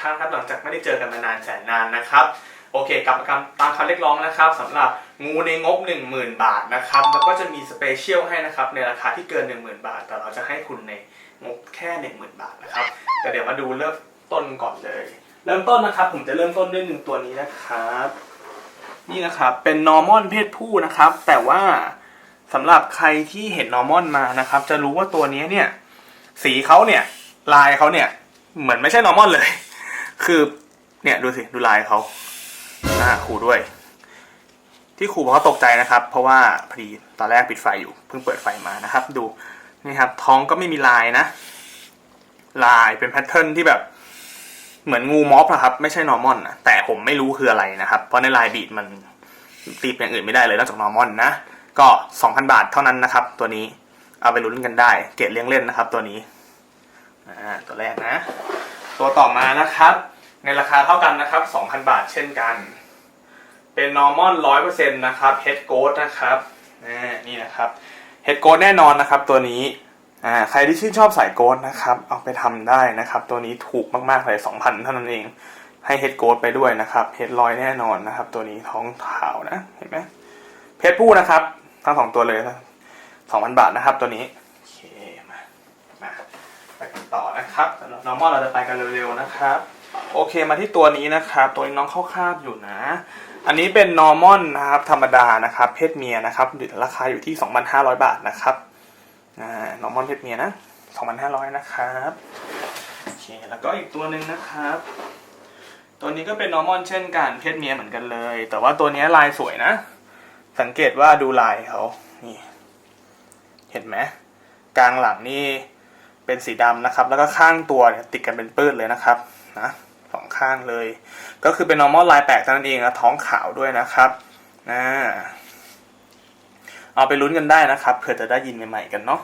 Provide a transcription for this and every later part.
ครั้งครับหลังจากไม่ได้เจอกันมานานแสนนานนะครับโอเคกลับมาตามคำเรียกร้องนะครับสำหรับงูในงบ 10,000 บาทนะครับแล้วก็จะมีสเปเชียลให้นะครับในราคาที่เกิน 10,000 บาท แต่เราจะให้คุณในงบแค่ 10,000 บาทนะครับแต่เดี๋ยวมาดูเริ่มต้นก่อนเลย เริ่มต้นนะครับ ผมจะเริ่มต้นด้วยหนึ่งตัวนี้นะครับ นี่นะครับเป็นนอร์มอนเพศผู้นะครับ แต่ว่าสำหรับใครที่เห็นนอร์มอนมานะครับ จะรู้ว่าตัวนี้เนี่ยสีเขาเนี่ยลายเขาเนี่ยเหมือนไม่ใช่นอร์มอนเลย คือเนี่ยดูสิดูลายเขาหน้าครูด้วย ที่ครูเพราะเขาตกใจนะครับ เพราะว่าพอดีตอนแรกปิดไฟอยู่เพิ่งเปิดไฟมานะครับ ดูนี่ครับ ท้องก็ไม่มีลายนะ ลายเป็นแพทเทิร์นที่แบบเหมือนงูม็อบนะครับ ไม่ใช่นอร์มอนนะแต่ผมไม่รู้คืออะไรนะครับ เพราะในลายบีดมันตีเป็นอย่างอื่นไม่ได้เลยนอกจากนอร์มอนนะก็ 2,000 บาทเท่านั้นนะครับ ตัวนี้เอาไปลุ้นกันได้ เกรดเลี้ยงเล่นนะครับ ตัวนี้ตัวแรกนะ ตัวต่อมานะครับ ในราคาเท่ากันนะครับ 2,000 บาทเช่นกัน เป็นนอร์มอนร้อยเปอร์เซ็นต์นะครับเฮดโกดนะครับนี่นะครับเฮดโกดแน่นอนนะครับตัวนี้ใครที่ชื่นชอบสายโกดนะครับ เอาไปทำได้นะครับ ตัวนี้ถูกมากๆเลย 2,000 เท่านั้นเอง ให้เฮดโกดไปด้วยนะครับเฮดลอยแน่นอนนะครับ ตัวนี้ท้องขาวนะ เห็นไหมเพศผู้นะครับ ทั้งสองตัวเลยนะ2,000 บาทนะครับตัวนี้ โอเค มา มา ไปกันต่อนะครับสำหรับ normal เราจะไปกันเร็วๆนะครับ โอเคมาที่ตัวนี้นะครับ ตัวนี้น้องเข้าคาบอยู่นะ อันนี้เป็น normal นนะครับธรรมดานะครับ เพศเมียนะครับราคาอยู่ที่ 2,500 บาทนะครับนอร์มอนเพศเมียนะ2,500นะครับโอเคแล้วก็อีกตัวหนึ่งนะครับ ตัวนี้ก็เป็นนอร์มอนเช่นกันเพศเมียเหมือนกันเลย แต่ว่าตัวนี้ลายสวยนะ สังเกตว่าดูลายเขานี่เห็นไหมกลางหลังนี่เป็นสีดำนะครับ แล้วก็ข้างตัวเนี่ยติดกันเป็นปื้ดเลยนะครับนะ สองข้างเลย ก็คือเป็น normal ลายแปลกนั้นเองนะท้องขาวด้วยนะครับอ่าเอาไปลุ้นกันได้นะครับเผื่อจะได้ยินใหม่ๆกันเนาะ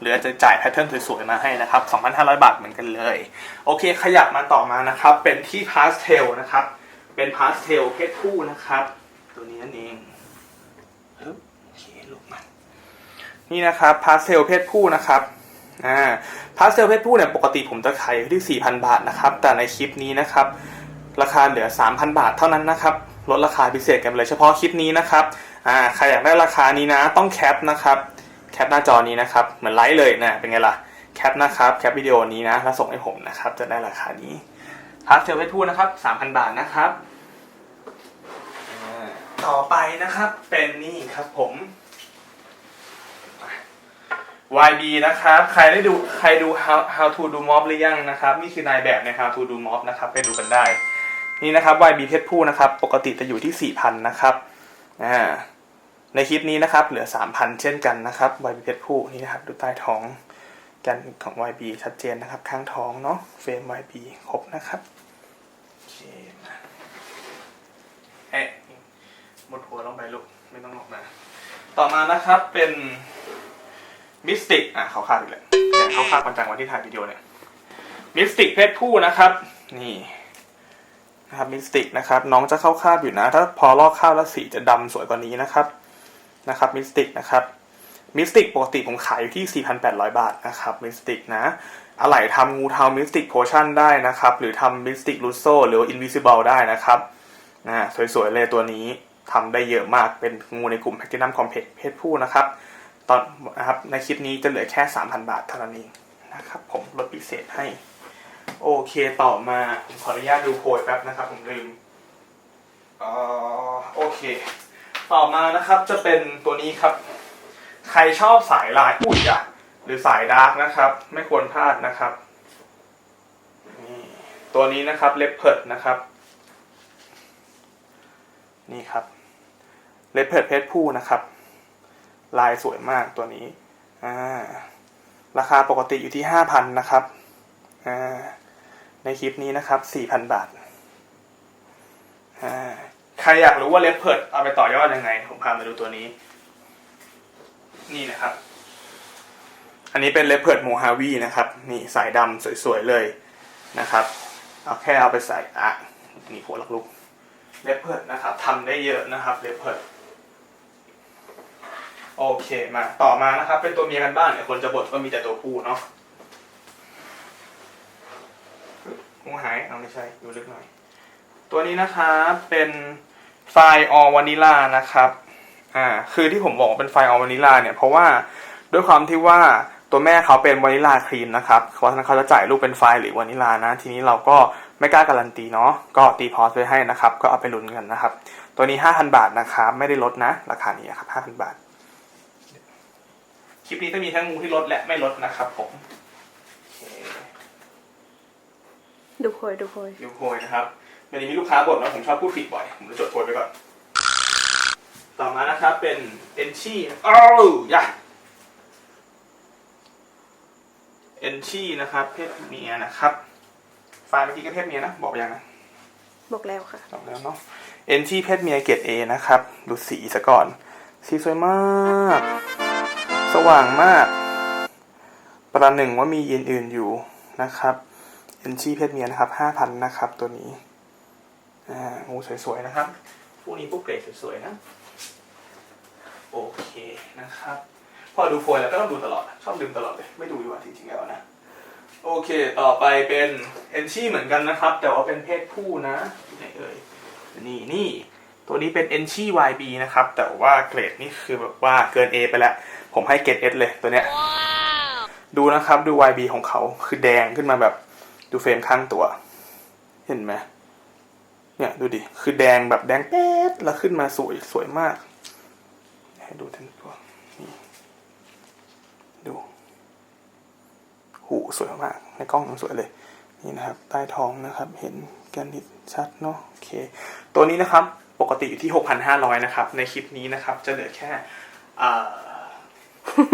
หรืออาจจะจ่ายแพทเทิร์นสวยๆมาให้นะครับ 2,500 บาทเหมือนกันเลย โอเคขยับมาต่อมานะครับ เป็นที่พาสเทลนะครับ เป็นพาสเทลเพศผู้นะครับ ตัวนี้นั่นเองฮึบโอเคลุกมานี่นะครับพาสเทลเพศผู้นะครับ อ่าพาสเทลเพศผู้เนี่ยปกติผมจะขายอยู่ที่ 4,000 บาทนะครับ แต่ในคลิปนี้นะครับ ราคาเหลือ 3,000 บาทเท่านั้นนะครับ ลดราคาพิเศษกันเลยเฉพาะคลิปนี้นะครับอ่าใครอยากได้ราคานี้นะ ต้องแคปนะครับแคปหน้าจอนี้นะครับ เหมือนไลฟ์เลยนะเป็นไงล่ะแคปนะครับแคปวิดีโอนี้นะแล้วส่งให้ผมนะครับ จะได้ราคานี้พาสเทลเพศผู้นะครับ 3,000 บาทนะครับ ต่อไปนะครับเป็นนี่ครับผม YB นะครับ ใครได้ดูใครดู how how to do mob หรือยังนะครับ นี่คือนายแบบใน how to do mob นะครับ ไปดูกันได้ นี่นะครับ YB เพศผู้นะครับ ปกติจะอยู่ที่ 4,000 นะครับ อ่า ในคลิปนี้นะครับ เหลือ 3,000 เช่นกันนะครับ YB เพศผู้นี่นะครับ ดูใต้ท้องกันของ YB ชัดเจนนะครับ ข้างท้องเนาะ เฟรม YB ครบนะครับเคมาเอ๊ะหมดหัวลงไปลูก ไม่ต้องออกมา ต่อมานะครับเป็น มิสติกอะเขาคาดอีกแล้วเขาคาดประจังวันที่ถ่ายวิดีโอเนี่ยมิสติกเพศผู้นะครับ นี่นะครับมิสติกนะครับน้องจะเข้าคาบอยู่นะ ถ้าพอลอกคาบแล้วสีจะดำสวยกว่านี้นะครับนะครับมิสติกนะครับมิสติกปกติผมขายอยู่ที่ 4,800 บาทนะครับมิสติกนะอะไหล่ทำงูเทามิสติกโพชั่นได้นะครับ หรือทำมิสติกลูโซหรืออินวิซิเบิลได้นะครับอ่าสวยๆเลยตัวนี้ทำได้เยอะมากเป็นงูในกลุ่มแพคตินัมคอมเพล็กเพศผู้นะครับ ตอนนะครับในคลิปนี้จะเหลือแค่ 3,000 บาทเท่านั้นเองนะครับผมลดพิเศษให้ โอเคต่อมาผมขออนุญาตดูโพยแป๊บนะครับ ผมลืมอ่อโอเค ต่อมานะครับจะเป็นตัวนี้ครับ ใครชอบสายลายอุ้ยอะหรือสายดาร์กนะครับ ไม่ควรพลาดนะครับตัวนี้นะครับเลปเพิร์ดนะครับ นี่ครับเลปเพิร์ดเพศผู้นะครับ ลายสวยมากตัวนี้อ่าราคาปกติอยู่ที่ห้าพันนะครับอ่าในคลิปนี้นะครับสี่พันบาทอ่าใครอยากรู้ว่าเลปเพิดเอาไปต่อยอดยังไง ผมพามาดูตัวนี้ นี่นะครับ อันนี้เป็นเลปเพิดโมฮาวีนะครับ นี่สายดำสวยๆเลยนะครับ เอาแค่เอาไปใส่อะนี่หัวลักลูกเลปเพิดนะครับทำได้เยอะนะครับเลปเพิด โอเคมาต่อมานะครับ เป็นตัวเมียกันบ้างเนี่ยคนจะบ่นว่ามีแต่ตัวผู้เนาะหูหายเอาไม่ใช่อยู่ลึกหน่อย ตัวนี้นะครับเป็นไฟล์ออวานิลานะครับอ่าคือที่ผมบอกเป็นไฟล์ออวานิลาเนี่ยเพราะว่าด้วยความที่ว่าตัวแม่เขาเป็นวานิลาครีมนะครับเพราะฉะนั้นเขาจะจ่ายลูกเป็นไฟล์หรือวานิลานะ ทีนี้เราก็ไม่กล้าการันตีเนาะก็ตีพอสไว้ให้นะครับ ก็เอาไปลุ้นกันนะครับ ตัวนี้ 5,000 บาทนะครับ ไม่ได้ลดนะ ราคานี้ครับ5,000 บาท คลิปนี้จะมีทั้งงูที่ลดและไม่ลดนะครับผมโอเคดูโพยดูโพยยูโคยนะครับวันนี้มีลูกค้าบ่นว่าผมชอบพูดผิดบ่อย ผมจะจดโพยไปก่อน ต่อมานะครับเป็นเอนชี่อ้าวยะเอนชี่นะครับ เพศเมียนะครับไฟล์เมื่อกี้ก็เพศเมียนะ บอกไปยังนะบอกแล้วค่ะบอกแล้วเนาะเอนชี่เพศเมียเกรดเอนะครับ ดูสีซะก่อน สีสวยมาก สว่างมาก ประหนึ่งว่ามียีนอื่นอยู่นะครับเอนชีเพศเมียนะครับห้าพันนะครับตัวนี้อ่างูสวยๆนะครับพวกนี้พวกเกรดสวยๆนะ โอเคนะครับ พอดูโฟยแล้วก็ต้องดูตลอด ชอบลืมตลอดเลย ไม่ดูดีกว่าจริงๆแล้วนะ โอเค ต่อไปเป็นเอนชี่เหมือนกันนะครับ แต่ว่าเป็นเพศผู้นะไหนเอ่ยนี่นี่ตัวนี้เป็น e n c h i YB นะครับ แต่ว่าเกรดนี่คือแบบว่าเกิน A ไปแล้ว ผมให้เกรด S เลยตัวเนี้ย ดูนะครับดู YB ของเขาคือแดงขึ้นมาแบบดูเฟรมข้างตัว เห็นไหมเนี่ยดูดิคือแดงแบบแดงแป๊ดแล้วขึ้นมาสวยสวยมาก ให้ดูทั้งตัวนี่ดูหูสวยมากในกล้องมันสวยเลยนี่นะครับใต้ท้องนะครับเห็นกันนิดชัดเนาะโอเค ตัวนี้นะครับปกติอยู่ที่ 6,500 นะครับ ในคลิปนี้นะครับ จะเหลือแค่ อ่า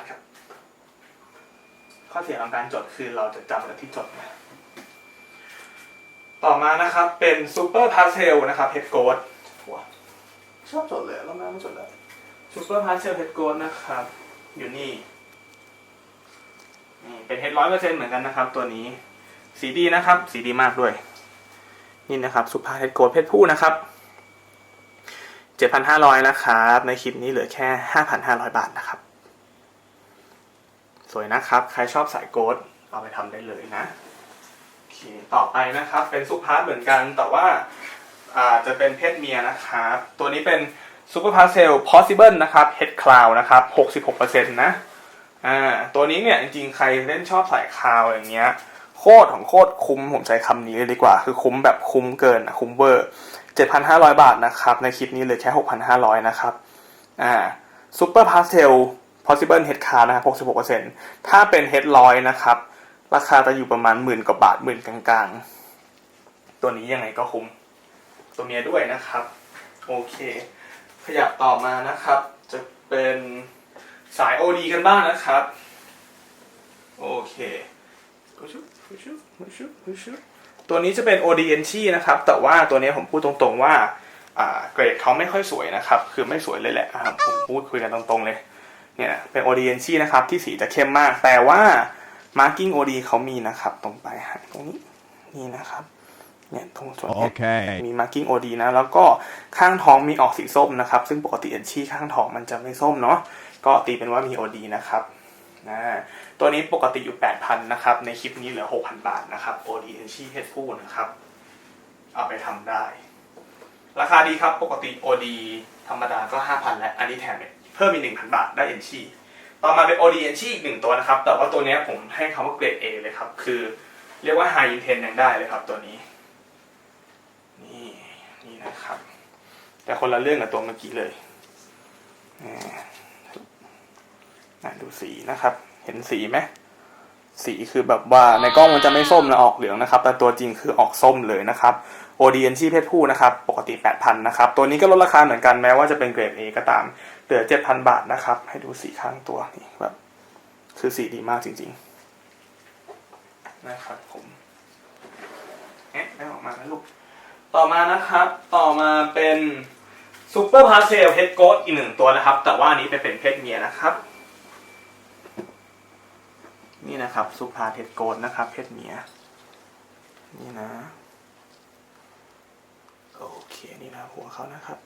6,000ครับ ข้อเสียของการจดคือเราจะจำแต่ที่จดนะต่อมานะครับ เป็นซูเปอร์พาเซลนะครับเฮดโกดชอบจดเลยรอบหน้าไม่จดเลยซูเปอร์พาเซลเฮดโกดนะครับ อยู่นี่นี่เป็นเฮดร้อยเปอร์เซ็นต์เหมือนกันนะครับ ตัวนี้ สีดีนะครับ สีดีมากด้วย นี่นะครับสุภาเฮดโกดเพศผู้นะครับ 7,500 นะครับ ในคลิปนี้เหลือแค่ 5,500 บาทนะครับ สวยนะครับ ใครชอบสายโกดเอาไปทำได้เลยนะโอเคต่อไปนะครับ เป็นซุปพาร์ทเหมือนกัน แต่ว่าอาจะเป็นเพศเมียนะครับ ตัวนี้เป็นซูเปอร์พาร์เซล possible นะครับ head cloud นะครับ 66%นะอ่าตัวนี้เนี่ยจริงๆ ใครเล่นชอบสายคาวอย่างเงี้ยโคตรของโคตรคุ้มผมใช้คำนี้เลยดีกว่า คือคุ้มแบบคุ้มเกินอะคุ้มเวอร์ 7,500 บาทนะครับ ในคลิปนี้เหลือแค่ 6,500 นะครับ อ่า Super Pastel Possible Head Card นะครับ66%ถ้าเป็น Head ร้อยนะครับ ราคาจะอยู่ประมาณหมื่นกว่าบาทหมื่นกลางๆ ตัวนี้ยังไงก็คุ้ม ตัวเมียด้วยนะครับ โอเค ขยับต่อมานะครับ จะเป็นสาย OD กันบ้างนะครับ โอเคชุชุชุชุชุ ตัวนี้จะเป็น ODNC นะครับ แต่ว่าตัวนี้ผมพูดตรงๆว่าอ่าเกรดเขาไม่ค่อยสวยนะครับ คือไม่สวยเลยแหละอ่าผมพูดคุยกันตรงๆเลย เนี่ยเป็น ODNC นะครับ ที่สีจะเข้มมาก แต่ว่า Marking OD เขามีนะครับ ตรงปลายหางตรงนี้นี่นะครับเนี่ยตรงส่วนเนี้ย Okay. มี marking OD นะ แล้วก็ข้างท้องมีออกสีส้มนะครับ ซึ่งปกติเอนชี่ข้างท้องมันจะไม่ส้มเนาะก็ตีเป็นว่ามี OD นะครับ นะตัวนี้ปกติอยู่ 8,000 นะครับ ในคลิปนี้เหลือ 6,000 บาทนะครับ OD เอนชี่เพศผู้นะครับ เอาไปทำได้ ราคาดีครับปกติ OD ธรรมดาก็ 5,000 และอันนี้แถมเพิ่มอีก 1,000 บาทได้เอนชี่ต่อมาเป็น OD เอนชี่อีกหนึ่งตัวนะครับ แต่ว่าตัวนี้ผมให้คำว่าเกรด A เลยครับ คือเรียกว่า High Intent ยังได้เลยครับตัวนี้ นี่นี่นะครับ แต่คนละเรื่องกับตัวเมื่อกี้เลยอ่า อะดูสีนะครับ เห็นสีไหมสีคือแบบว่าในกล้องมันจะไม่ส้มนะออกเหลืองนะครับ แต่ตัวจริงคือออกส้มเลยนะครับ ODN ที่เพศผู้นะครับ ปกติ 8,000นะครับ ตัวนี้ก็ลดราคาเหมือนกันแม้ว่าจะเป็นเกรด A ก็ตาม เหลือ 7,000 บาทนะครับ ให้ดูสีข้างตัวนี่แบบคือสีดีมากจริงๆ นะครับผมเอ๊ะไม่ออกมาแล้วลูก ต่อมานะครับ ต่อมาเป็นซูเปอร์พาเซลเฮดโกดอีกหนึ่งตัวนะครับ แต่ว่าอันนี้เป็นเพศเมียนะครับ นี่นะครับซูพาเฮดโกดนะครับ เพศเมีย นี่นะ โอเค นี่นะหัวเขานะครับ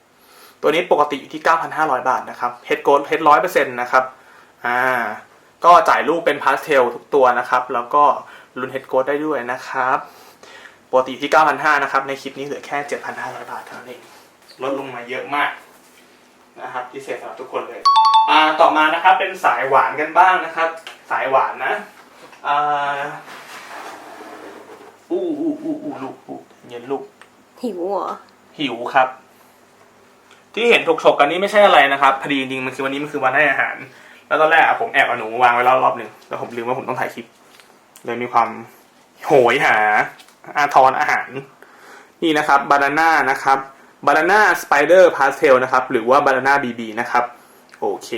ตัวนี้ปกติอยู่ที่ 9,500 บาทนะครับเฮดโกดเฮดร้อยเปอร์เซ็นต์นะครับ อ่า ก็จ่ายรูปเป็นพาสเทลทุกตัวนะครับ แล้วก็ลุ้นเฮดโค้ดได้ด้วยนะครับปกติที่ 9,500นะครับ ในคลิปนี้เหลือแค่ 7,500 บาทเท่านั้นเองลดลงมาเยอะมากนะครับพิเศษสำหรับทุกคนเลย อ่าต่อมานะครับเป็นสายหวานกันบ้างนะครับ สายหวานนะ อ่าอู้อู้อู้อู้ลูกอู้เย็นลูก หิวเหรอหิวครับ ที่เห็นถกฉกกันนี่ไม่ใช่อะไรนะครับพอดีจริงๆมันคือวันนี้มันคือวันให้อาหาร แล้วตอนแรกอะผมแอบเอาหนูมาวางไว้แล้วรอบหนึ่งแล้วผมลืมว่าผมต้องถ่ายคลิป เลยมีความโหยหา อาทรอาหาร นี่นะครับบานาน่านะครับบานาน่าสไปเดอร์พาสเทลนะครับ หรือว่าบานาน่าบีบีนะครับ โอเค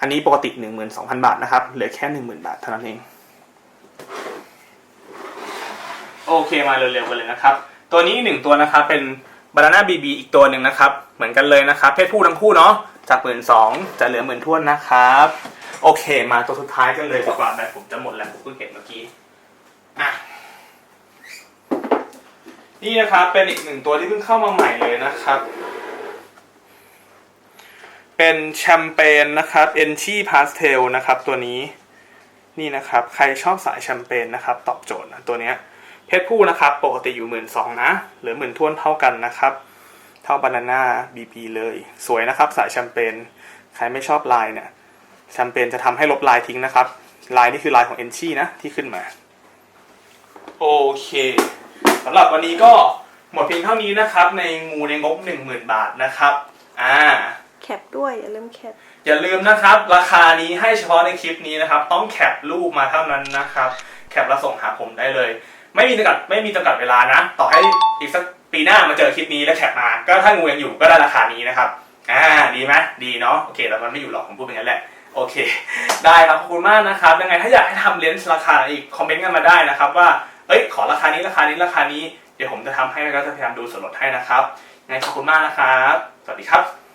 อันนี้ปกติ 12,000 บาทนะครับ เหลือแค่ 10,000 บาทเท่านั้นเอง โอเคมาเร็วๆกันเลยนะครับ ตัวนี้หนึ่งตัวนะครับเป็นบานาน่าบีบีอีกตัวหนึ่งนะครับ เหมือนกันเลยนะครับ เพศผู้ทั้งคู่เนาะจากหมื่นสองจะเหลือหมื่นทวนนะครับ โอเคมาตัวสุดท้ายกันเลยดีกว่าแบบผมจะหมดแล้วผมเพิ่งเห็นเมื่อกี้อะนี่นะครับเป็นอีกหนึ่งตัวที่เพิ่งเข้ามาใหม่เลยนะครับ เป็นแชมเปญนะครับเอนชี่พาสเทลนะครับตัวนี้นี่นะครับ ใครชอบสายแชมเปญนะครับ ตอบโจทย์นะตัวเนี้ย เพศผู้นะครับ ปกติอยู่หมื่นสองนะ หรือหมื่นทวนเท่ากันนะครับ เท่าบานาน่าบีบีเลย สวยนะครับ สายแชมเปญใครไม่ชอบลายเนี่ยแชมเปญจะทำให้ลบลายทิ้งนะครับ ลายนี่คือลายของเอนชี่นะที่ขึ้นมา โอเคสำหรับวันนี้ก็หมดเพียงเท่านี้นะครับ ในงูในงบ10,000บาทนะครับอ่าแคปด้วยอย่าลืมแคปอย่าลืมนะครับ ราคานี้ให้เฉพาะในคลิปนี้นะครับ ต้องแคปรูปมาเท่านั้นนะครับ แคปแล้วส่งหาผมได้เลย ไม่มีจำกัดไม่มีจำกัดเวลานะ ต่อให้อีกสักปีหน้ามาเจอคลิปนี้แล้วแคปมา ก็ถ้างูยังอยู่ก็ได้ราคานี้นะครับ อ่า ดีไหมดีเนาะ โอเค แต่มันไม่อยู่หรอก ผมพูดอย่างนั้นแหละ โอเค ได้ครับ ขอบคุณมากนะครับ ยังไงถ้าอยากให้ทำเลนส์ราคาอีก คอมเมนต์กันมาได้นะครับว่า เอ้ย ขอราคานี้ ราคานี้ ราคานี้ เดี๋ยวผมจะทำให้แล้วก็จะพยายามดูส่วนลดให้นะครับยังไงขอบคุณมากนะครับ สวัสดีครับ